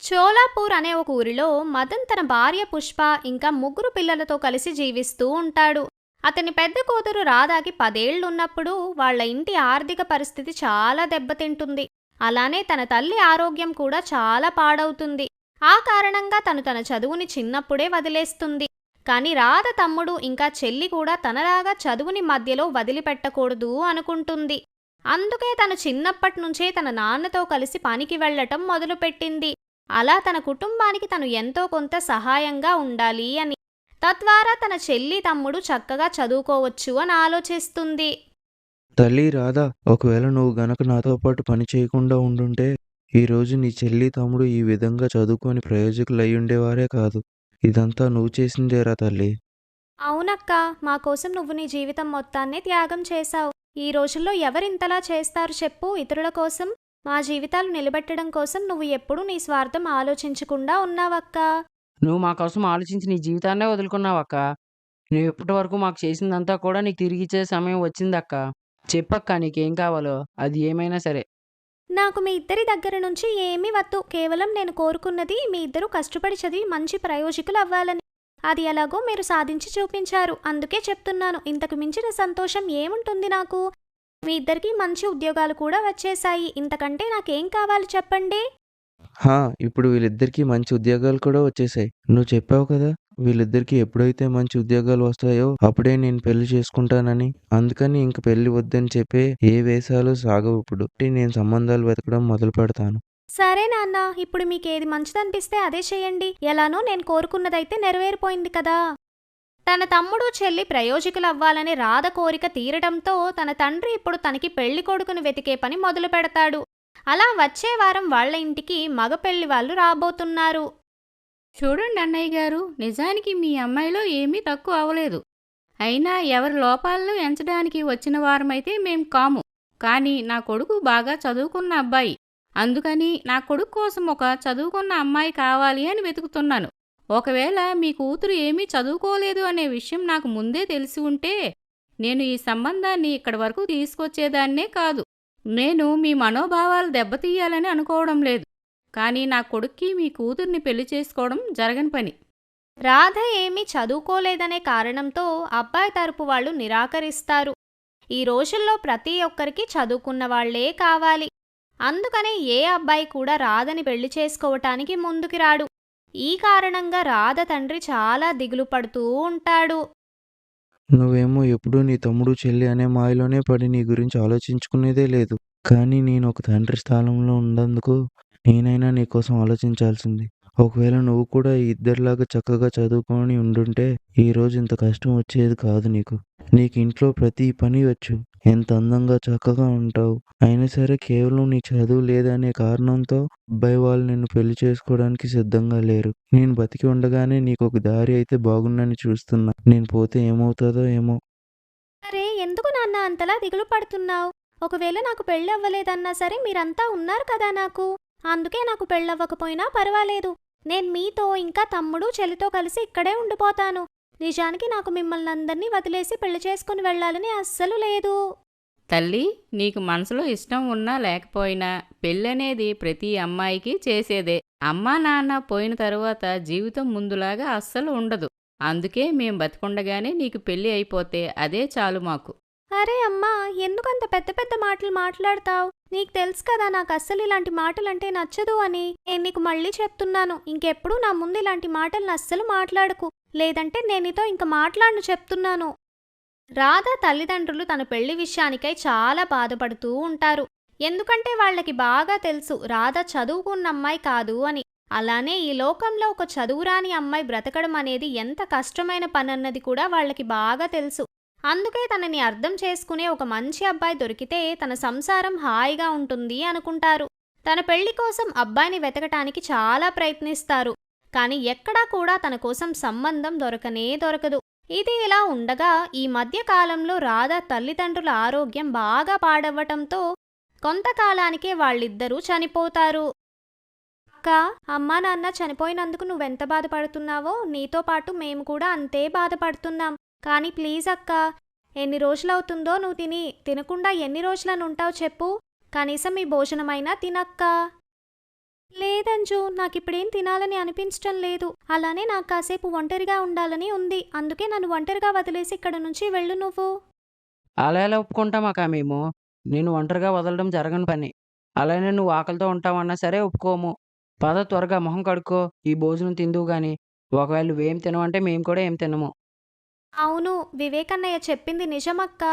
చోలాపూర్ అనే ఒక ఊరిలో మదన్ తన భార్య పుష్ప ఇంకా ముగ్గురు పిల్లలతో కలిసి జీవిస్తూ ఉంటాడు. అతని పెద్ద కూతురు రాధాకి పదేళ్ళున్నప్పుడు వాళ్ళ ఇంటి ఆర్థిక పరిస్థితి చాలా దెబ్బతింటుంది. అలానే తన తల్లి ఆరోగ్యం కూడా చాలా పాడవుతుంది. ఆ కారణంగా తను తన చదువుని చిన్నప్పుడే వదిలేస్తుంది. కానీ రాధ తమ్ముడు ఇంకా చెల్లి కూడా తనలాగా చదువుని మధ్యలో వదిలిపెట్టకూడదు అనుకుంటుంది. అందుకే తను చిన్నప్పటి నుంచే తన నాన్నతో కలిసి పనికి వెళ్ళటం మొదలుపెట్టింది. అలా తన కుటుంబానికి తను ఎంతో కొంత సహాయంగా ఉండాలి అని. తద్వారా తన చెల్లి తమ్ముడు చక్కగా చదువుకోవచ్చు అని ఆలోచిస్తుంది. తల్లి రాధా ఒకవేళ నువ్వు గనక నాతో పాటు పని చేయకుండా ఉండుంటే ఈ రోజు నీ చెల్లి తమ్ముడు ఈ విధంగా చదువుకొని ప్రయోజకులు అయి ఉండేవారే కాదు. ఇదంతా నువ్వు చేసిందేరా తల్లి. అవునక్క మా కోసం నువ్వు నీ జీవితం మొత్తాన్నే త్యాగం చేశావు. ఈ రోజుల్లో ఎవరింతలా చేస్తారు చెప్పు ఇతరుల కోసం? మా జీవితాలు నిలబెట్టడం కోసం నువ్వు ఎప్పుడూ నీ స్వార్థం ఆలోచించకుండా ఉన్నావక్కా. నువ్వు మా కోసం ఆలోచించి నీ జీవితాన్నే వదులుకున్నావక్క. నువ్వు ఇప్పటి వరకు మాకు చేసిందంతా కూడా నీకు తిరిగి ఇచ్చే సమయం వచ్చిందక్క. చెప్పక్క నీకేం కావాలో అది ఏమైనా సరే. నాకు మీ ఇద్దరి దగ్గర నుంచి ఏమీ వద్దు. కేవలం నేను కోరుకున్నది మీ ఇద్దరు కష్టపడి చదివి మంచి ప్రయోజకులు అవ్వాలని. అది ఎలాగో మీరు సాధించి చూపించారు. అందుకే చెప్తున్నాను. ఇంతకు మించిన సంతోషం ఏముంటుంది నాకు? మీ ఇద్దరికి మంచి ఉద్యోగాలు కూడా వచ్చేశాయి. ఇంతకంటే నాకేం కావాలి చెప్పండి? హా ఇప్పుడు వీళ్ళిద్దరికీ మంచి ఉద్యోగాలు కూడా వచ్చేసాయి నువ్వు చెప్పావు కదా వీళ్ళిద్దరికీ ఎప్పుడైతే మంచి ఉద్యోగాలు వస్తాయో అప్పుడే నేను పెళ్ళి చేసుకుంటానని. అందుకని ఇంక పెళ్ళి వద్దని చెప్పే ఏ వేషాలు సాగవు ఇప్పుడు. నేను సంబంధాలు వెతకడం మొదలు పెడతాను. సరే నాన్న ఇప్పుడు మీకు ఏది మంచిదనిపిస్తే అదే చేయండి. ఎలానో నేను కోరుకున్నదైతే నెరవేరిపోయింది కదా. తన తమ్ముడు చెల్లి ప్రయోజకులవ్వాలని రాధ కోరిక తీరడంతో తన తండ్రి ఇప్పుడు తనకి పెళ్ళి కొడుకును వెతికే పని మొదలు పెడతాడు. అలా వచ్చే వారం వాళ్ళ ఇంటికి మగ పెళ్ళి వాళ్ళు రాబోతున్నారు. చూడండి అన్నయ్య గారు నిజానికి మీ అమ్మాయిలో ఏమీ తక్కువ అవలేదు అయినా ఎవరి లోపాలను ఎంచడానికి వచ్చిన వారమైతే మేం కాము. కానీ నా కొడుకు బాగా చదువుకున్న అబ్బాయి. అందుకని నా కొడుకు కోసం ఒక చదువుకున్న అమ్మాయి కావాలి అని వెతుకుతున్నాను. ఒకవేళ మీ కూతురు ఏమీ చదువుకోలేదు అనే విషయం నాకు ముందే తెలిసి ఉంటే నేను ఈ సంబంధాన్ని ఇక్కడి వరకు తీసుకొచ్చేదాన్నే కాదు. నేను మీ మనోభావాలు దెబ్బతీయాలని అనుకోవడం లేదు. కానీ నా కొడుక్కి మీ కూతుర్ని పెళ్ళి చేసుకోవడం జరగని పని. రాధ ఏమీ చదువుకోలేదనే కారణంతో అబ్బాయి తరపు వాళ్ళు నిరాకరిస్తారు. ఈ రోజుల్లో ప్రతి ఒక్కరికి చదువుకున్న వాళ్ళే కావాలి. అందుకనే ఏ అబ్బాయి కూడా రాధని పెళ్ళి చేసుకోవటానికి ముందుకి రాడు. ఈ కారణంగా రాధ తండ్రి చాలా దిగులు పడుతూ ఉంటాడు. నువ్వేమో ఎప్పుడూ నీ తమ్ముడు చెల్లి అనే మాయలోనే పడి నీ గురించి ఆలోచించుకునేదే లేదు. కానీ నేను ఒక తండ్రి స్థానంలో ఉన్నందుకు నేనైనా నీ కోసం ఆలోచించాల్సింది. ఒకవేళ నువ్వు కూడా ఈ ఇద్దరిలాగా చక్కగా చదువుకొని ఉండుంటే ఈరోజు ఇంత కష్టం వచ్చేది కాదు నీకు. నీకు ఇంట్లో ప్రతి పని వచ్చు. ఎంత అందంగా చక్కగా ఉంటావు. అయినా సరే కేవలం నీ చదువు లేదనే కారణంతో అబ్బాయి వాళ్ళు నిన్ను పెళ్ళి చేసుకోవడానికి సిద్ధంగా లేరు. నేను బతికి ఉండగానే నీకు ఒక దారి అయితే బాగుండని చూస్తున్నా. నేను పోతే ఏమవుతుందో ఏమో. అరే ఎందుకు నాన్న అంతలా దిగులు పడుతున్నావు? ఒకవేళ నాకు పెళ్ళి అవ్వలేదన్నా సరే మీరంతా ఉన్నారు కదా నాకు. అందుకే నాకు పెళ్ళవ్వకపోయినా పర్వాలేదు. నేను మీతో ఇంకా తమ్ముడు చెల్లితో కలిసి ఇక్కడే ఉండిపోతాను. నిజానికి నాకు మిమ్మల్ని అందరినీ వదిలేసి పెళ్ళి చేసుకుని వెళ్ళాలని అస్సలు లేదు. తల్లి నీకు మనసులో ఇష్టం ఉన్నా లేకపోయినా పెళ్ళనేది ప్రతి అమ్మాయికి చేసేదే. అమ్మా నాన్న పోయిన తరువాత జీవితం ముందులాగా అస్సలు ఉండదు. అందుకే మేం బతికుండగానే నీకు పెళ్ళి అయిపోతే అదే చాలు మాకు. అరే అమ్మా ఎందుకంత పెద్ద పెద్ద మాటలు మాట్లాడతావు? నీకు తెలుసు కదా నాకు అస్సలు ఇలాంటి మాటలంటే నచ్చదు అని. నేను నీకు మళ్ళీ చెప్తున్నాను ఇంకెప్పుడు నా ముందు ఇలాంటి మాటలను అస్సలు మాట్లాడకు. లేదంటే నేను నీతో ఇంక మాట్లాడను చెప్తున్నాను. రాధ తల్లిదండ్రులు తన పెళ్ళి విషయానికై చాలా బాధపడుతూ ఉంటారు. ఎందుకంటే వాళ్ళకి బాగా తెలుసు రాధ చదువుకున్న అమ్మాయి కాదు అని. అలానే ఈ లోకంలో ఒక చదువురాని అమ్మాయి బ్రతకడం అనేది ఎంత కష్టమైన పనన్నది కూడా వాళ్ళకి బాగా తెలుసు. అందుకే తనని అర్థం చేసుకునే ఒక మంచి అబ్బాయి దొరికితే తన సంసారం హాయిగా ఉంటుంది అనుకుంటారు. తన పెళ్ళి కోసం అబ్బాయిని వెతకటానికి చాలా ప్రయత్నిస్తారు. కానీ ఎక్కడా కూడా తన కోసం సంబంధం దొరకనే దొరకదు. ఇది ఇలా ఉండగా ఈ మధ్య కాలంలో రాధా తల్లిదండ్రుల ఆరోగ్యం బాగా పాడవ్వటంతో కొంతకాలానికే వాళ్ళిద్దరూ చనిపోతారు. అక్క అమ్మా నాన్న చనిపోయినందుకు నువ్వెంత బాధపడుతున్నావో నీతో పాటు మేము కూడా అంతే బాధపడుతున్నాం. కానీ ప్లీజ్ అక్క ఎన్ని రోజులవుతుందో నువ్వు తిని తినకుండా ఎన్ని రోజులను ఉంటావు చెప్పు. కనీసం మీ భోజనమైనా తినక్కా. లేదంజు నాకిప్పుడేం తినాలని అనిపించటం లేదు. అలానే నాకు కాసేపు ఒంటరిగా ఉండాలని ఉంది. అందుకే నన్ను ఒంటరిగా వదిలేసి ఇక్కడ నుంచి వెళ్ళు నువ్వు. అలా ఎలా ఒప్పుకుంటాం అక్క మేము? నేను ఒంటరిగా వదలడం జరగని పని. అలానే నువ్వు ఆకలితో ఉంటావన్నా సరే ఒప్పుకోము. పద త్వరగా మొహం కడుక్కో ఈ భోజనం తిందువు గాని. ఒకవేళ నువ్వేం తినవంటే మేము కూడా ఏం తినము. అవును వివేకన్నయ్య చెప్పింది నిజమక్క.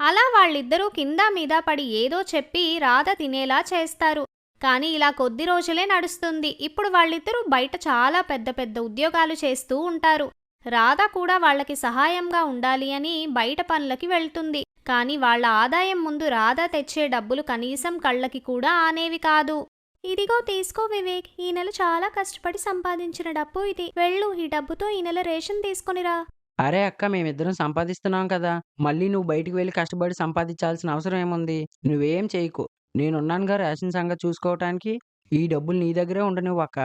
అలా వాళ్ళిద్దరూ కింద మీద పడి ఏదో చెప్పి రాధ తినేలా చేస్తారు. కానీ ఇలా కొద్ది రోజులే నడుస్తుంది. ఇప్పుడు వాళ్ళిద్దరూ బయట చాలా పెద్ద పెద్ద ఉద్యోగాలు చేస్తూ ఉంటారు. రాధ కూడా వాళ్ళకి సహాయంగా ఉండాలి అని బయట పనులకి వెళ్తుంది. కానీ వాళ్ళ ఆదాయం ముందు రాధ తెచ్చే డబ్బులు కనీసం కళ్ళకి కూడా ఆనేవి కాదు. ఇదిగో తీసుకో వివేక్ ఈ నెల చాలా కష్టపడి సంపాదించిన డబ్బు ఇది. వెళ్ళు ఈ డబ్బుతో ఈ నెల రేషన్ తీసుకునిరా. అరే అక్క మేమిద్దరం సంపాదిస్తున్నాం కదా. మళ్ళీ నువ్వు బయటికి వెళ్ళి కష్టపడి సంపాదించాల్సిన అవసరం ఏముంది? నువ్వేం చేయకు. నేనున్నానుగా రేషన్ సంగతి చూసుకోవటానికి. ఈ డబ్బులు నీ దగ్గరే ఉండనివ్వు అక్క.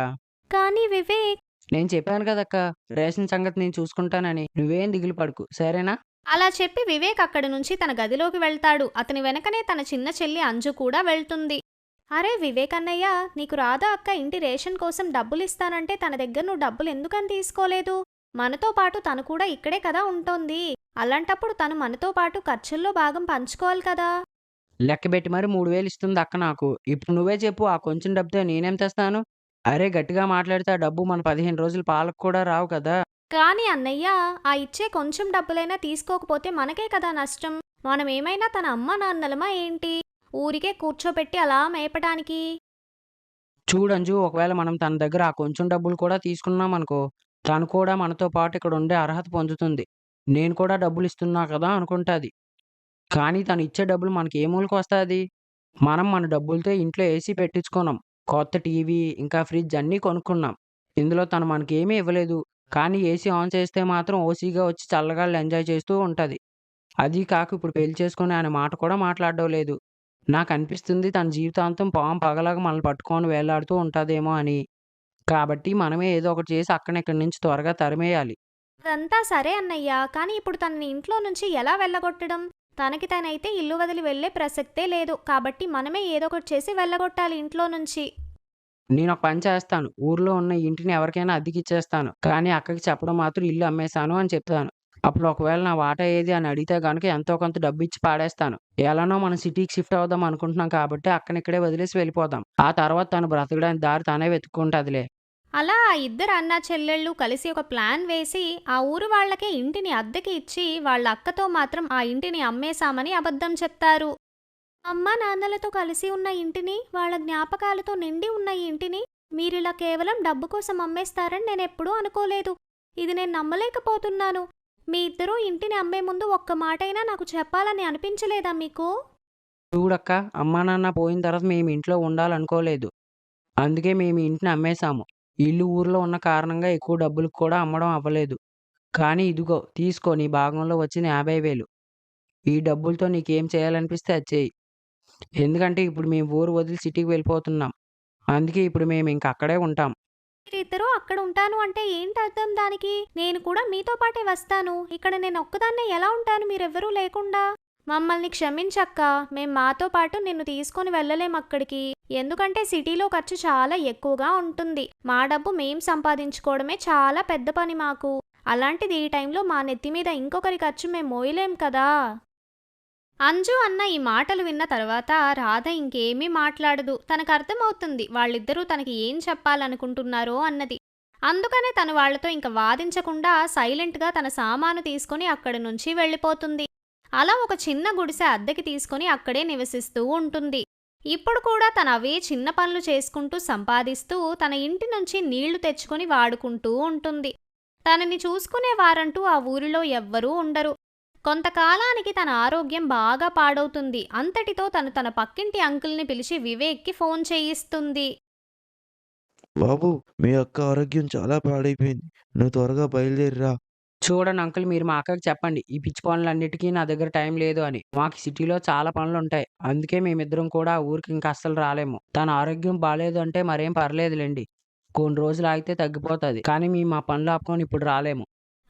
కానీ వివేక్ నేను చెప్పాను కదక్క రేషన్ సంగతి నేను చూసుకుంటానని. నువ్వేం దిగులు పడుకు. సరేనా? అలా చెప్పి వివేక్ అక్కడి నుంచి తన గదిలోకి వెళ్తాడు. అతని వెనకనే తన చిన్న చెల్లి అంజు కూడా వెళ్తుంది. అరే వివేక్ అన్నయ్య నీకు రాధా అక్క? ఇంటి రేషన్ కోసం డబ్బులు ఇస్తానంటే తన దగ్గర నువ్వు డబ్బులు ఎందుకని తీసుకోలేదు? మనతో పాటు తను కూడా ఇక్కడే కదా ఉంటోంది. అలాంటప్పుడు తను మనతో పాటు ఖర్చుల్లో భాగం పంచుకోవాలి కదా. లెక్క పెట్టి మరి మూడు వేలు ఇస్తుంది అక్క నాకు. ఇప్పుడు నువ్వే చెప్పు ఆ కొంచెం డబ్బుతో నేనేం తెస్తాను? అరే గట్టిగా మాట్లాడితే ఆ డబ్బు మన పదిహేను రోజులు పాలకు కూడా రావు కదా. కానీ అన్నయ్య ఆ ఇచ్చే కొంచెం డబ్బులైనా తీసుకోకపోతే మనకే కదా నష్టం. మనం ఏమైనా తన అమ్మ నాన్నలమా ఏంటి? ఊరికే కూర్చోపెట్టి అలా మేపటానికి. చూడంజు ఒకవేళ మనం తన దగ్గర ఆ కొంచెం డబ్బులు కూడా తీసుకున్నాం అనుకో తను కూడా మనతో పాటు ఇక్కడ ఉండే అర్హత పొందుతుంది. నేను కూడా డబ్బులు ఇస్తున్నా కదా అనుకుంటాది. కానీ తను ఇచ్చే డబ్బులు మనకి ఏ మూలకు వస్తుంది? మనం మన డబ్బులతో ఇంట్లో ఏసీ పెట్టించుకున్నాం. కొత్త టీవీ ఇంకా ఫ్రిడ్జ్ అన్నీ కొనుక్కున్నాం. ఇందులో తను మనకి ఏమీ ఇవ్వలేదు. కానీ ఏసీ ఆన్ చేస్తే మాత్రం ఓసీగా వచ్చి చల్లగాళ్ళు ఎంజాయ్ చేస్తూ ఉంటుంది. అది కాక ఇప్పుడు పెళ్ళి చేసుకుని ఆయన మాట కూడా మాట్లాడడం లేదు. నాకు అనిపిస్తుంది తన జీవితాంతం పాము పగలాగా మనల్ని పట్టుకొని వేలాడుతూ ఉంటుందేమో అని. కాబట్టి మనమే ఏదో ఒకటి చేసి అక్కడిక్కడి నుంచి త్వరగా తరిమేయాలి. అదంతా సరే అన్నయ్య కానీ ఇప్పుడు తనని ఇంట్లో నుంచి ఎలా వెళ్ళగొట్టడం? తనకి తనైతే ఇల్లు వదిలి వెళ్ళే ప్రసక్తే లేదు కాబట్టి మనమే ఏదో ఒకటి చేసి వెళ్ళగొట్టాలి ఇంట్లో నుంచి. నేను ఒక పని చేస్తాను. ఊర్లో ఉన్న ఇంటిని ఎవరికైనా అద్దెకిచ్చేస్తాను. కానీ అక్కకి చెప్పడం మాత్రం ఇల్లు అమ్మేశాను అని చెప్తాను. అప్పుడు ఒకవేళ నా వాటా ఏది అని అడిగితే కనుక ఎంతో కొంత డబ్బు ఇచ్చి పాడేస్తాను. ఎలానో మనం సిటీకి షిఫ్ట్ అవుదాం అనుకుంటున్నాం కాబట్టి అక్కడిక్కడే వదిలేసి వెళ్ళిపోదాం. ఆ తర్వాత తను బ్రతకడానికి దారి తానే వెతుక్కుంటుందిలే. అలా ఆ ఇద్దరు అన్నా చెల్లెళ్ళు కలిసి ఒక ప్లాన్ వేసి ఆ ఊరు వాళ్ళకే ఇంటిని అద్దెకి ఇచ్చి వాళ్ళ అక్కతో మాత్రం ఆ ఇంటిని అమ్మేశామని అబద్ధం చెప్తారు. అమ్మా నాన్నలతో కలిసి ఉన్న ఇంటిని వాళ్ళ జ్ఞాపకాలతో నిండి ఉన్న ఇంటిని మీరిలా కేవలం డబ్బు కోసం అమ్మేస్తారని నేను ఎప్పుడూ అనుకోలేదు. ఇది నేను నమ్మలేకపోతున్నాను. మీ ఇద్దరూ ఇంటిని అమ్మే ముందు ఒక్క మాటైనా నాకు చెప్పాలని అనిపించలేదా మీకు? చూడక్క అమ్మా నాన్న పోయిన తర్వాత మేము ఇంట్లో ఉండాలనుకోలేదు. అందుకే మేము ఇంటిని అమ్మేశాము. ఇల్లు ఊర్లో ఉన్న కారణంగా ఎక్కువ డబ్బులు కూడా అమ్మడం అవ్వలేదు. కానీ ఇదిగో తీసుకో నీ భాగంలో వచ్చిన యాభై వేలు. ఈ డబ్బులతో నీకేం చేయాలనిపిస్తే అది చేయి. ఎందుకంటే ఇప్పుడు మేము ఊరు వదిలి సిటీకి వెళ్ళిపోతున్నాం. అందుకే ఇప్పుడు మేము ఇంక అక్కడే ఉంటాం. మీరిద్దరూ అక్కడ ఉంటాను అంటే ఏంటి అర్థం దానికి? నేను కూడా మీతో పాటే వస్తాను. ఇక్కడ నేను ఒక్కదాన్నే ఎలా ఉంటాను మీరెవ్వరూ లేకుండా? మమ్మల్ని క్షమించక్క. మేం మాతో పాటు నిన్ను తీసుకొని వెళ్ళలేం అక్కడికి. ఎందుకంటే సిటీలో ఖర్చు చాలా ఎక్కువగా ఉంటుంది. మా డబ్బు మేం సంపాదించుకోవడమే చాలా పెద్ద పని మాకు. అలాంటిది ఈ టైంలో మా నెత్తి మీద ఇంకొకరి ఖర్చు మేము మోయలేం కదా? అంజు అన్న ఈ మాటలు విన్న తర్వాత రాధ ఇంకేమీ మాట్లాడదు. తనకు అర్థమవుతుంది వాళ్ళిద్దరూ తనకి ఏం చెప్పాలనుకుంటున్నారో అన్నది. అందుకనే తను వాళ్ళతో ఇంక వాదించకుండా సైలెంట్గా తన సామాను తీసుకుని అక్కడి నుంచి వెళ్ళిపోతుంది. అలా ఒక చిన్న గుడిసె అద్దెకి తీసుకుని అక్కడే నివసిస్తూ ఉంటుంది. ఇప్పుడు కూడా తన అవే చిన్న పనులు చేసుకుంటూ సంపాదిస్తూ తన ఇంటి నుంచి నీళ్ళు తెచ్చుకుని వాడుకుంటూ ఉంటుంది. తనని చూసుకునే వారంటూ ఆ ఊరిలో ఎవ్వరూ ఉండరు. కొంతకాలానికి తన ఆరోగ్యం బాగా పాడవుతుంది. అంతటితో తను తన పక్కింటి అంకుల్ని పిలిచి వివేక్కి ఫోన్ చేయిస్తుంది. బాబు మీ అక్క ఆరోగ్యం చాలా పాడైపోయింది. నువ్వు త్వరగా బయలుదేరిరా. చూడండి అంకుల్ మీరు మా అక్కకి చెప్పండి. ఈ పిచ్చి పనులన్నిటికీ నా దగ్గర టైం లేదు అని. మాకు సిటీలో చాలా పనులు ఉంటాయి అందుకే మేమిద్దరం కూడా ఊరికి ఇంకా అస్సలు రాలేము. తన ఆరోగ్యం బాగాలేదు అంటే మరేం పర్లేదులేండి. కొన్ని రోజులు ఆగితే తగ్గిపోతుంది. కానీ మేము మా పనులు ఆపుకొని ఇప్పుడు రాలేము.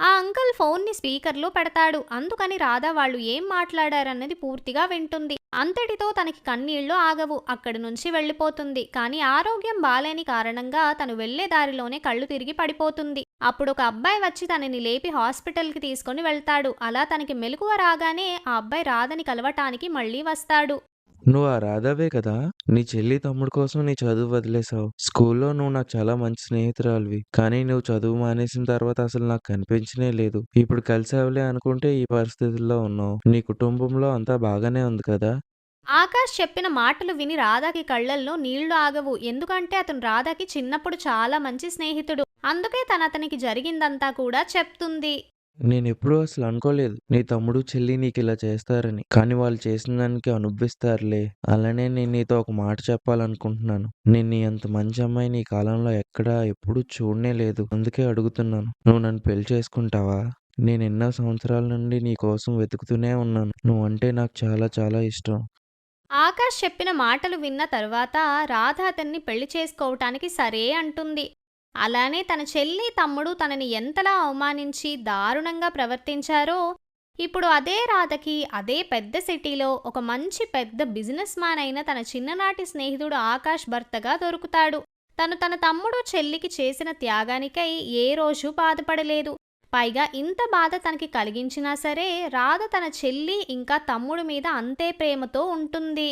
ఆ అంకుల్ ఫోన్ని స్పీకర్లో పెడతాడు. అందుకని రాధ వాళ్ళు ఏం మాట్లాడారన్నది పూర్తిగా వింటుంది. అంతటితో తనకి కన్నీళ్ళు ఆగవు. అక్కడి నుంచి వెళ్ళిపోతుంది. కానీ ఆరోగ్యం బాలేని కారణంగా తను వెళ్ళే దారిలోనే కళ్ళు తిరిగి పడిపోతుంది. అప్పుడు ఒక అబ్బాయి వచ్చి తనని లేపి హాస్పిటల్కి తీసుకొని వెళ్తాడు. అలా తనకి మెలకువ రాగానే ఆ అబ్బాయి రాధని కలవటానికి మళ్ళీ వస్తాడు. నువ్వు ఆ రాధావే కదా? నీ చెల్లి తమ్ముడు కోసం నీ చదువు వదిలేసావు స్కూల్లో నువ్వు నాకు చాలా మంచి స్నేహితురాలివి. కానీ నువ్వు చదువు మానేసిన తర్వాత అసలు నాకు కనిపించనే లేదు. ఇప్పుడు కలిసావులే అనుకుంటే ఈ పరిస్థితుల్లో ఉన్నావు. నీ కుటుంబంలో అంతా బాగానే ఉంది కదా? ఆకాష్ చెప్పిన మాటలు విని రాధాకి కళ్ళల్లో నీళ్ళు ఆగవు. ఎందుకంటే అతను రాధాకి చిన్నప్పుడు చాలా మంచి స్నేహితుడు. అందుకే తన అతనికి జరిగిందంతా కూడా చెప్తుంది. నేను ఎప్పుడూ అసలు అనుకోలేదు. నీ తమ్ముడు చెల్లి నీకు ఇలా చేస్తారని. కానీ వాళ్ళు చేసిన దానికి అనుభవిస్తారులే. అలానే నేను నీతో ఒక మాట చెప్పాలనుకుంటున్నాను. నేను నీ అంత మంచి అమ్మాయి నీ కాలంలో ఎక్కడా ఎప్పుడూ చూడనే లేదు. అందుకే అడుగుతున్నాను. నువ్వు నన్ను పెళ్ళి చేసుకుంటావా? నేను ఎన్నో సంవత్సరాల నుండి నీ కోసం వెతుకుతూనే ఉన్నాను. నువ్వు అంటే నాకు చాలా చాలా ఇష్టం. ఆకాష్ చెప్పిన మాటలు విన్న తర్వాత రాధ అతన్ని పెళ్ళి చేసుకోవటానికి సరే అంటుంది. అలానే తన చెల్లి తమ్ముడు తనని ఎంతలా అవమానించి దారుణంగా ప్రవర్తించారో ఇప్పుడు అదే రాధకి అదే పెద్ద సిటీలో ఒక మంచి పెద్ద బిజినెస్ మ్యాన్ అయిన తన చిన్ననాటి స్నేహితుడు ఆకాష్ భర్తగా దొరుకుతాడు. తను తన తమ్ముడు చెల్లికి చేసిన త్యాగానికై ఏ రోజు బాధపడలేదు. పైగా ఇంత బాధ తనకి కలిగించినా సరే రాధ తన చెల్లి ఇంకా తమ్ముడు మీద అంతే ప్రేమతో ఉంటుంది.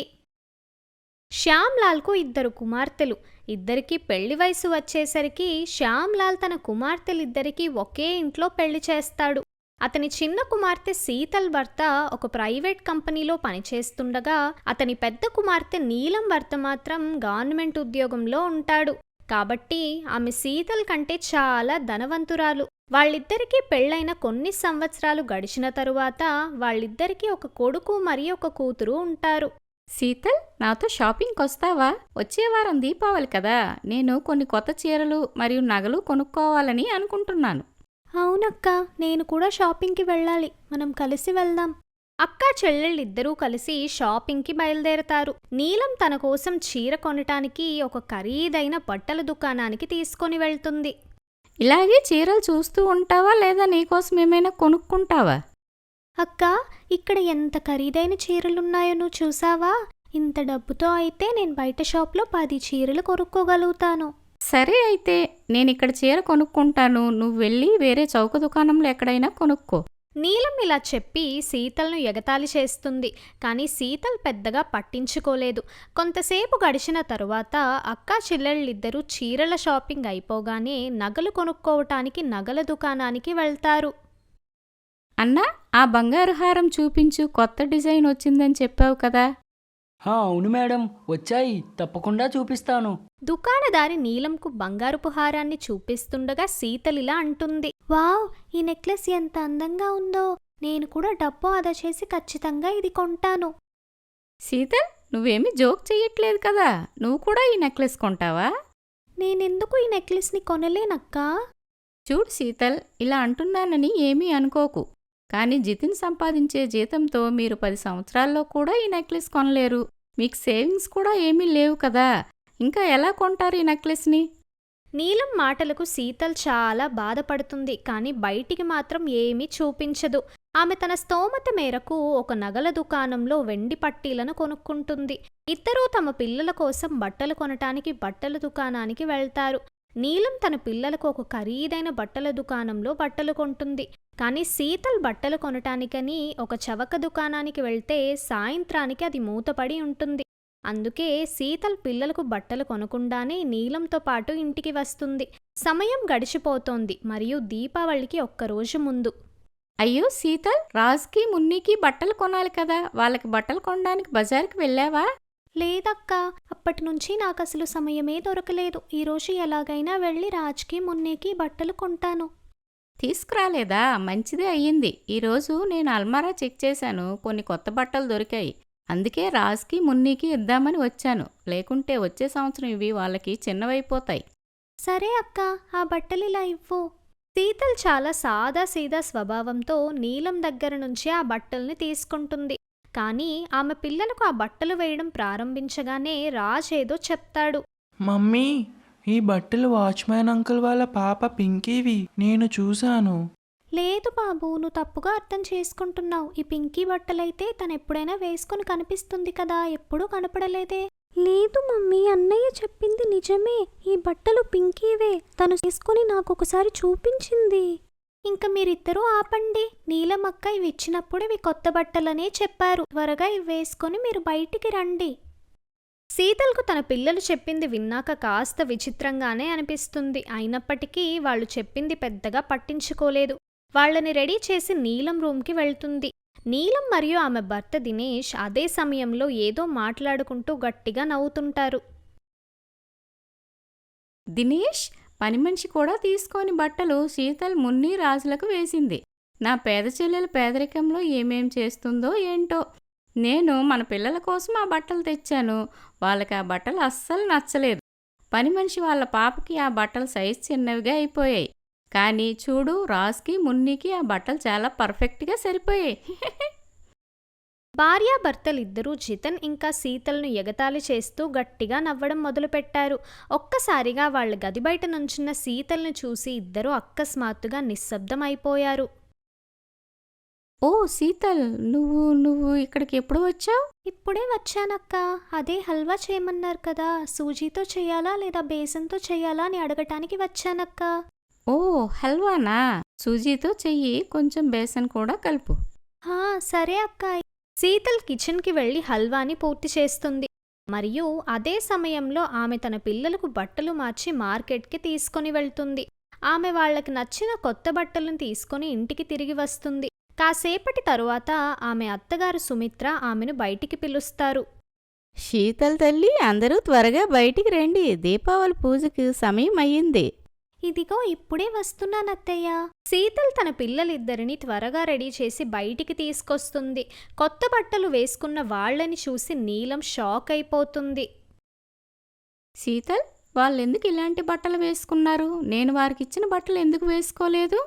శ్యామ్లాల్కు ఇద్దరు కుమార్తెలు. ఇద్దరికీ పెళ్ళి వయసు వచ్చేసరికి శ్యామ్లాల్ తన కుమార్తెలిద్దరికీ ఒకే ఇంట్లో పెళ్ళి చేస్తాడు. అతని చిన్న కుమార్తె శీతల్ భర్త ఒక ప్రైవేట్ కంపెనీలో పనిచేస్తుండగా అతని పెద్ద కుమార్తె నీలం భర్త మాత్రం గవర్నమెంట్ ఉద్యోగంలో ఉంటాడు. కాబట్టి ఆమె శీతల్ కంటే చాలా ధనవంతురాలు. వాళ్ళిద్దరికీ పెళ్ళైన కొన్ని సంవత్సరాలు గడిచిన తరువాత వాళ్ళిద్దరికీ ఒక కొడుకు మరియు ఒక కూతురు ఉంటారు. శీతల్ నాతో షాపింగ్కి వస్తావా వచ్చే వారం దీపావళి కదా. నేను కొన్ని కొత్త చీరలు మరియు నగలు కొనుక్కోవాలని అనుకుంటున్నాను. అవునక్క నేను కూడా షాపింగ్కి వెళ్ళాలి. మనం కలిసి వెళ్దాం. అక్క చెల్లెళ్ళిద్దరూ కలిసి షాపింగ్కి బయలుదేరతారు. నీలం తన కోసం చీర కొనటానికి ఒక ఖరీదైన బట్టల దుకాణానికి తీసుకొని వెళ్తుంది. ఇలాగే చీరలు చూస్తూ ఉంటావా? లేదా నీకోసం ఏమైనా కొనుక్కుంటావా? అక్క ఇక్కడ ఎంత ఖరీదైన చీరలున్నాయో నువ్వు చూసావా? ఇంత డబ్బుతో అయితే నేను బయట షాప్లో పది చీరలు కొనుక్కోగలుగుతాను. సరే అయితే నేను ఇక్కడ చీర కొనుక్కుంటాను. నువ్వు వెళ్ళి వేరే చౌక దుకాణంలో ఎక్కడైనా కొనుక్కో. నీలం ఇలా చెప్పి శీతల్ను ఎగతాళి చేస్తుంది. కానీ శీతల్ పెద్దగా పట్టించుకోలేదు. కొంతసేపు గడిచిన తరువాత అక్కా చెల్లెళ్ళిద్దరూ చీరల షాపింగ్ అయిపోగానే నగలు కొనుక్కోవటానికి నగల దుకాణానికి వెళ్తారు. అన్నా ఆ బంగారు హారం చూపించు కొత్త డిజైన్ వచ్చిందని చెప్పావు కదా. హా, అవును మేడం. వచ్చాయి. తప్పకుండా చూపిస్తాను. దుకాణదారి నీలంకు బంగారుపు హారాన్ని చూపిస్తుండగా శీతలిలా అంటుంది. వావ్ ఈ నెక్లెస్ ఎంత అందంగా ఉందో. నేను కూడా డబ్బు ఆదా చేసి ఖచ్చితంగా ఇది కొంటాను. శీతల్ నువ్వేమీ జోక్ చెయ్యట్లేదు కదా. నువ్వు కూడా ఈ నెక్లెస్ కొంటావా? నేనెందుకు ఈ నెక్లెస్ని కొనలేనక్కా? చూడు శీతల్ ఇలా అంటున్నానని ఏమీ అనుకోకు. కానీ జితిన్ సంపాదించే జీతంతో మీరు పది సంవత్సరాల్లో కూడా ఈ నెక్లెస్ కొనలేరు. మీకు సేవింగ్స్ కూడా ఏమీ లేవు కదా. ఇంకా ఎలా కొంటారు ఈ నెక్లెస్ని? నీలం మాటలకు శీతల్ చాలా బాధపడుతుంది కానీ బయటికి మాత్రం ఏమీ చూపించదు. ఆమె తన స్తోమత మేరకు ఒక నగల దుకాణంలో వెండి పట్టీలను కొనుక్కుంటుంది. ఇద్దరూ తమ పిల్లల కోసం బట్టలు కొనటానికి బట్టల దుకాణానికి వెళ్తారు. నీలం తన పిల్లలకు ఒక ఖరీదైన బట్టల దుకాణంలో బట్టలు కొంటుంది. కానీ శీతల్ బట్టలు కొనటానికని ఒక చవక దుకాణానికి వెళ్తే సాయంత్రానికి అది మూతపడి ఉంటుంది. అందుకే శీతల్ పిల్లలకు బట్టలు కొనకుండానే నీలంతో పాటు ఇంటికి వస్తుంది. సమయం గడిచిపోతోంది. మరియు దీపావళికి ఒక్కరోజు ముందు. అయ్యో శీతల్ రాజ్కి మున్నీకి బట్టలు కొనాలి కదా. వాళ్ళకి బట్టలు కొనడానికి బజార్కి వెళ్ళావా? లేదక్కా అప్పటి నుంచి నాకు అసలు సమయమే దొరకలేదు. ఈరోజు ఎలాగైనా వెళ్ళి రాజ్కి మున్నేకి బట్టలు కొంటాను. తీసుకురాలేదా? మంచిదే అయ్యింది. ఈరోజు నేను అల్మారా చెక్ చేశాను. కొన్ని కొత్త బట్టలు దొరికాయి. అందుకే రాజ్కి మున్నీకి ఇద్దామని వచ్చాను. లేకుంటే వచ్చే సంవత్సరం ఇవి వాళ్ళకి చిన్నవైపోతాయి. సరే అక్క ఆ బట్టలు ఇలా ఇవ్వు. శీతల్ చాలా సాదా సీదా స్వభావంతో నీలం దగ్గర నుంచి ఆ బట్టల్ని తీసుకుంటుంది. కానీ ఆమె పిల్లలకు ఆ బట్టలు వేయడం ప్రారంభించగానే రాజ్ ఏదో చెప్తాడు. మమ్మీ ఈ బట్టలు వాచ్మ్యాన్ అంకుల్ వాళ్ళ పాప పింకీవి. నేను చూశాను. లేదు బాబు నువ్వు తప్పుగా అర్థం చేసుకుంటున్నావు. ఈ పింకీ బట్టలైతే తను ఎప్పుడైనా వేసుకొని కనిపిస్తుంది కదా ఎప్పుడూ కనపడలేదే. లేదు మమ్మీ అన్నయ్య చెప్పింది నిజమే. ఈ బట్టలు పింకీవే. తను తీసుకొని నాకు ఒకసారి చూపించింది. ఇంక మీరిద్దరూ ఆపండి. నీలమక్క ఇవి ఇచ్చినప్పుడు ఇవి కొత్త బట్టలనే చెప్పారు. త్వరగా ఇవి వేసుకొని మీరు బయటికి రండి. శీతల్కు తన పిల్లలు చెప్పింది విన్నాక కాస్త విచిత్రంగానే అనిపిస్తుంది. అయినప్పటికీ వాళ్ళు చెప్పింది పెద్దగా పట్టించుకోలేదు. వాళ్ళని రెడీ చేసి నీలం రూమ్కి వెళ్తుంది. నీలం మరియు ఆమె భర్త దినేష్ అదే సమయంలో ఏదో మాట్లాడుకుంటూ గట్టిగా నవ్వుతుంటారు. దినేష్ పని మనిషి కూడా తీసుకొని బట్టలు శీతల్ మున్ని రాజులకు వేసింది. నా పేద చెల్లెల పేదరికంలో ఏమేం చేస్తుందో ఏంటో. నేను మన పిల్లల కోసం ఆ బట్టలు తెచ్చాను. వాళ్ళకి ఆ బట్టలు అస్సలు నచ్చలేదు. పని మనిషి వాళ్ళ పాపకి ఆ బట్టలు సైజ్ చిన్నవిగా అయిపోయాయి. కానీ చూడు రాజ్కి మున్నికి ఆ బట్టలు చాలా పర్ఫెక్ట్గా సరిపోయాయి. భార్యాభర్తలిద్దరూ జితన్ ఇంకా శీతల్ను ఎగతాళి చేస్తూ గట్టిగా నవ్వడం మొదలుపెట్టారు. ఒక్కసారిగా వాళ్ళ గది బయట నుంచున్న శీతల్ని చూసి ఇద్దరూ అకస్మాత్తుగా నిశ్శబ్దమైపోయారు. ఓ శీతల్ నువ్వు నువ్వు ఇక్కడికి ఎప్పుడు వచ్చావు? ఇప్పుడే వచ్చానక్క. అదే హల్వా చేయమన్నారు కదా. సూజీతో చేయాలా లేదా బేసన్తో చేయాలా అని అడగటానికి వచ్చానక్క. ఓ హల్వానా? సూజీతో చెయ్యి కొంచెం బేసన్ కూడా కలుపు. హా సరే అక్క. శీతల్ కిచెన్కి వెళ్ళి హల్వాని పూర్తి చేస్తుంది. మరియు అదే సమయంలో ఆమె తన పిల్లలకు బట్టలు మార్చి మార్కెట్కి తీసుకొని వెళ్తుంది. ఆమె వాళ్ళకి నచ్చిన కొత్త బట్టలను తీసుకొని ఇంటికి తిరిగి వస్తుంది. కాసేపటి తరువాత ఆమె అత్తగారు సుమిత్ర ఆమెను బయటికి పిలుస్తారు. శీతల్ తల్లి అందరూ త్వరగా బయటికి రండి. దీపావళి పూజకి సమయం అయ్యింది. ఇదిగో ఇప్పుడే వస్తున్నానత్తయ్య. శీతల్ తన పిల్లలిద్దరిని త్వరగా రెడీ చేసి బయటికి తీసుకొస్తుంది. కొత్త బట్టలు వేసుకున్న వాళ్ళని చూసి నీలం షాక్ అయిపోతుంది. శీతల్ వాళ్ళెందుకు ఇలాంటి బట్టలు వేసుకున్నారు? నేను వారికి ఇచ్చిన బట్టలు ఎందుకు వేసుకోలేదు?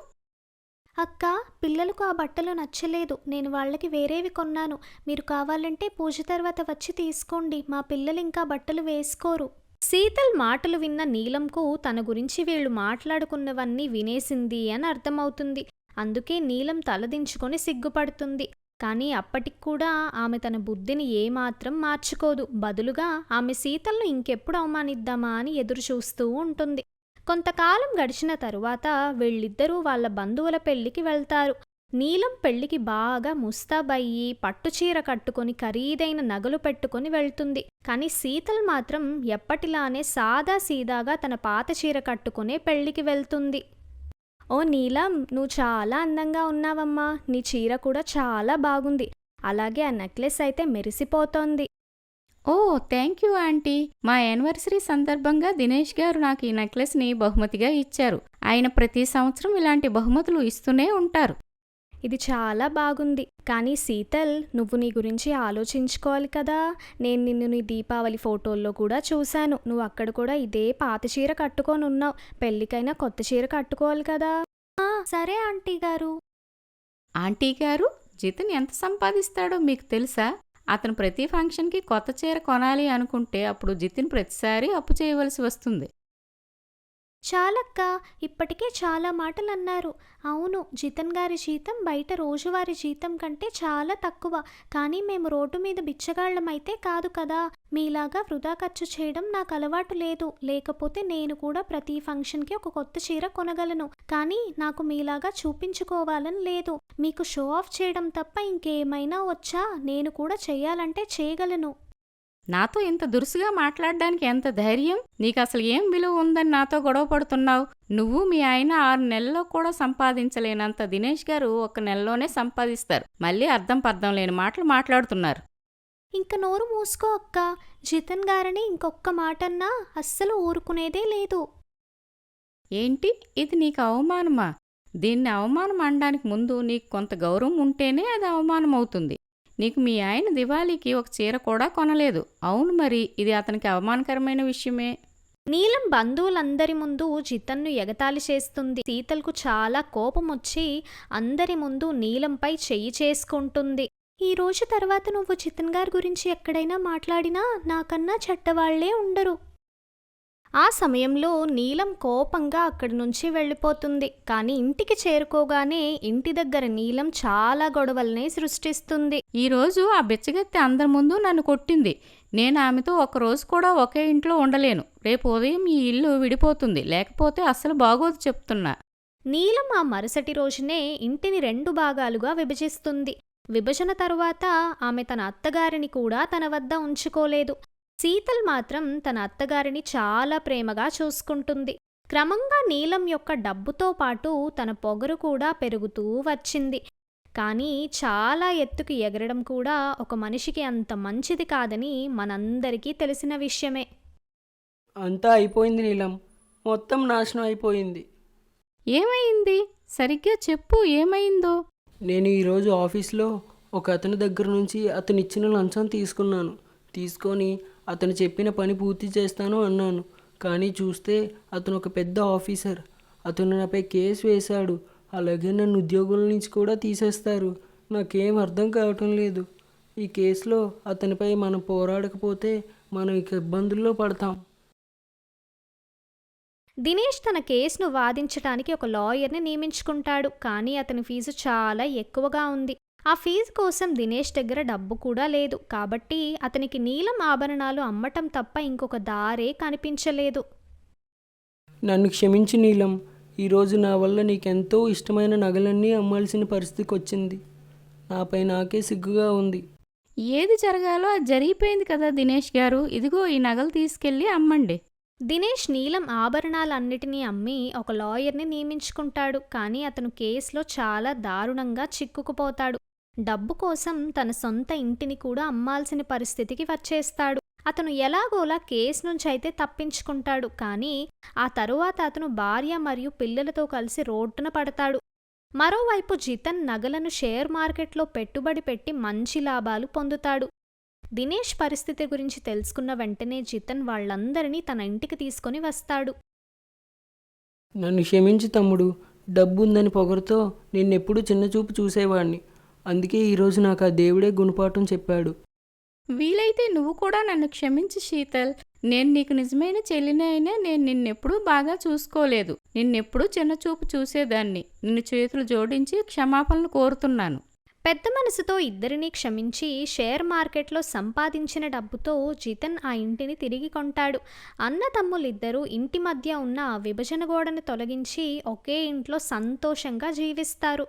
అక్క పిల్లలకు ఆ బట్టలు నచ్చలేదు. నేను వాళ్ళకి వేరేవి కొన్నాను. మీరు కావాలంటే పూజ తర్వాత వచ్చి తీసుకోండి. మా పిల్లలు ఇంకా బట్టలు వేసుకోరు. శీతల్ మాటలు విన్న నీలంకు తన గురించి వీళ్ళు మాట్లాడుకున్నవన్నీ వినేసింది అని అర్థమవుతుంది. అందుకే నీలం తలదించుకొని సిగ్గుపడుతుంది. కానీ అప్పటికి కూడా ఆమె తన బుద్ధిని ఏమాత్రం మార్చుకోదు. బదులుగా ఆమె శీతల్ను ఇంకెప్పుడు అవమానిద్దామా అని ఎదురు చూస్తూ ఉంటుంది. కొంతకాలం గడిచిన తరువాత వీళ్ళిద్దరూ వాళ్ళ బంధువుల పెళ్ళికి వెళ్తారు. నీలం పెళ్ళికి బాగా ముస్తాబయ్యి పట్టుచీర కట్టుకొని ఖరీదైన నగలు పెట్టుకొని వెళ్తుంది. కానీ సీతల్ మాత్రం ఎప్పటిలానే సాదా సీదాగా తన పాత చీర కట్టుకునే పెళ్ళికి వెళ్తుంది. ఓ నీలం నువ్వు చాలా అందంగా ఉన్నావమ్మా. నీ చీర కూడా చాలా బాగుంది. అలాగే ఆ నెక్లెస్ అయితే మెరిసిపోతోంది. ఓ థ్యాంక్ యూ ఆంటీ. మా యానివర్సరీ సందర్భంగా దినేష్ గారు నాకు ఈ నెక్లెస్ని బహుమతిగా ఇచ్చారు. ఆయన ప్రతి సంవత్సరం ఇలాంటి బహుమతులు ఇస్తూనే ఉంటారు. ఇది చాలా బాగుంది. కానీ శీతల్ నువ్వు నీ గురించి ఆలోచించుకోవాలి కదా. నేను నిన్ను నీ దీపావళి ఫోటోల్లో కూడా చూశాను. నువ్వు అక్కడ కూడా ఇదే పాత చీర కట్టుకొని ఉన్నావు. పెళ్ళికైనా కొత్త చీర కట్టుకోవాలి కదా. సరే ఆంటీ గారు. ఆంటీ గారు జితన్ ఎంత సంపాదిస్తాడో మీకు తెలుసా? అతను ప్రతి ఫంక్షన్కి కొత్త చీర కొనాలి అనుకుంటే అప్పుడు జితిన్ ప్రతిసారి అప్పు చేయవలసి వస్తుంది. చాలక్క ఇప్పటికే చాలా మాటలు అన్నారు అవును జితన్ గారి జీతం బయట రోజువారీ జీతం కంటే చాలా తక్కువ. కానీ మేము రోడ్డు మీద బిచ్చగాళ్ళమైతే కాదు కదా. మీలాగా వృధా ఖర్చు చేయడం నాకు అలవాటు లేదు. లేకపోతే నేను కూడా ప్రతి ఫంక్షన్కి ఒక కొత్త చీర కొనగలను. కానీ నాకు మీలాగా చూపించుకోవాలని లేదు. మీకు షో ఆఫ్ చేయడం తప్ప ఇంకేమైనా వచ్చా? నేను కూడా చేయాలంటే చేయగలను. నాతో ఇంత దురుసుగా మాట్లాడడానికి ఎంత ధైర్యం? నీకు అసలు ఏం విలువ ఉందని నాతో గొడవ పడుతున్నావు? నువ్వు మీ ఆయన ఆరు నెలల్లో కూడా సంపాదించలేనంత దినేష్ గారు ఒక నెలలోనే సంపాదిస్తారు. మళ్ళీ అర్థం పర్థం లేని మాటలు మాట్లాడుతున్నారు. ఇంక నోరు మూసుకో అక్క. జితన్ గారని ఇంకొక్క మాటన్నా అస్సలు ఊరుకునేదే లేదు. ఏంటి? ఇది నీకు అవమానమా? దీన్ని అవమానం అనడానికి ముందు నీకు కొంత గౌరవం ఉంటేనే అది అవమానం అవుతుంది నీకు మీ ఆయన దివాళీకి ఒక చీర కూడా కొనలేదు. అవును మరి ఇది అతనికి అవమానకరమైన విషయమే. నీలం బంధువులందరి ముందు జితన్ను ఎగతాళి చేస్తుంది. సీతలకు చాలా కోపం వచ్చి అందరి ముందు నీలంపై చెయ్యి చేసుకుంటుంది. ఈ రోజు తర్వాత నువ్వు జితన్ గారి గురించి ఎక్కడైనా మాట్లాడినా నాకన్నా చెడ్డవాళ్ళే ఉండరు. ఆ సమయంలో నీలం కోపంగా అక్కడి నుంచి వెళ్ళిపోతుంది. కానీ ఇంటికి చేరుకోగానే ఇంటి దగ్గర నీలం చాలా గొడవల్ని సృష్టిస్తుంది. ఈరోజు ఆ బిచ్చగత్తె అందరి ముందు నన్ను కొట్టింది. నేను ఆమెతో ఒక రోజు కూడా ఒకే ఇంట్లో ఉండలేను. రేపు ఉదయం ఈ ఇల్లు విడిపోతుంది. లేకపోతే అస్సలు బాగోదు చెప్తున్నా. నీలం ఆ మరుసటి రోజునే ఇంటిని రెండు భాగాలుగా విభజిస్తుంది. విభజన తరువాత ఆమె తన అత్తగారిని కూడా తన వద్ద ఉంచుకోలేదు. శీతల్ మాత్రం తన అత్తగారిని చాలా ప్రేమగా చూసుకుంటుంది. క్రమంగా నీలం యొక్క డబ్బుతో పాటు తన పొగరు కూడా పెరుగుతూ వచ్చింది. కానీ చాలా ఎత్తుకు ఎగరడం కూడా ఒక మనిషికి అంత మంచిది కాదని మనందరికీ తెలిసిన విషయమే. అంతా అయిపోయింది నీలం. మొత్తం నాశనం అయిపోయింది. ఏమైంది? సరిగ్గా చెప్పు ఏమైందో? నేను ఈరోజు ఆఫీస్లో ఒక అతని దగ్గర నుంచి అతను ఇచ్చిన లంచం తీసుకున్నాను. తీసుకొని అతను చెప్పిన పని పూర్తి చేస్తాను అన్నాను. కానీ చూస్తే అతను ఒక పెద్ద ఆఫీసర్. అతను నాపై కేసు వేశాడు. అలాగే నన్ను ఉద్యోగుల నుంచి కూడా తీసేస్తారు. నాకేం అర్థం కావటం లేదు. ఈ కేసులో అతనిపై మనం పోరాడకపోతే మనం ఇక ఇబ్బందుల్లో పడతాం. దినేష్ తన కేసును వాదించడానికి ఒక లాయర్ని నియమించుకుంటాడు. కానీ అతని ఫీజు చాలా ఎక్కువగా ఉంది. ఆ ఫీజు కోసం దినేష్ దగ్గర డబ్బు కూడా లేదు. కాబట్టి అతనికి నీలం ఆభరణాలు అమ్మటం తప్ప ఇంకొక దారే కనిపించలేదు. నన్ను క్షమించి నీలం. ఈరోజు నా వల్ల నీకెంతో ఇష్టమైన నగలన్నీ అమ్మాల్సిన పరిస్థితికి వచ్చింది. నాపై నాకే సిగ్గుగా ఉంది. ఏది జరగాలో అది జరిగిపోయింది కదా దినేష్ గారు. ఇదిగో ఈ నగలు తీసుకెళ్ళి అమ్మండి. దినేష్ నీలం ఆభరణాలన్నిటినీ అమ్మి ఒక లాయర్ని నియమించుకుంటాడు. కానీ అతను కేసులో చాలా దారుణంగా చిక్కుకుపోతాడు. డబ్బు కోసం తన సొంత ఇంటిని కూడా అమ్మాల్సిన పరిస్థితికి వచ్చేస్తాడు. అతను ఎలాగోలా కేసు నుంచి అయితే తప్పించుకుంటాడు. కానీ ఆ తరువాత అతను భార్య మరియు పిల్లలతో కలిసి రోడ్డున పడతాడు. మరోవైపు జితన్ నగలను షేర్ మార్కెట్లో పెట్టుబడి పెట్టి మంచి లాభాలు పొందుతాడు. దినేష్ పరిస్థితి గురించి తెలుసుకున్న వెంటనే జితన్ వాళ్ళందరినీ తన ఇంటికి తీసుకొని వస్తాడు. నన్ను క్షమించి తమ్ముడు. డబ్బుందని పొగరుతో నిన్నెప్పుడు చిన్నచూపు చూసేవాడిని అందుకే ఈరోజు నాకు ఆ దేవుడే గుణపాఠం చెప్పాడు. వీలైతే నువ్వు కూడా నన్ను క్షమించి శీతల్. నేను నీకు నిజమైన చెల్లిని అయినా నేను నిన్నెప్పుడూ బాగా చూసుకోలేదు. నిన్నెప్పుడూ చిన్నచూపు చూసేదాన్ని. నిన్ను చేతులు జోడించి క్షమాపణలు కోరుతున్నాను. పెద్ద మనసుతో ఇద్దరినీ క్షమించి షేర్ మార్కెట్లో సంపాదించిన డబ్బుతో జితన్ ఆ ఇంటిని తిరిగి కొంటాడు. అన్న తమ్ములిద్దరూ ఇంటి మధ్య ఉన్న ఆ విభజన గోడను తొలగించి ఒకే ఇంట్లో సంతోషంగా జీవిస్తారు.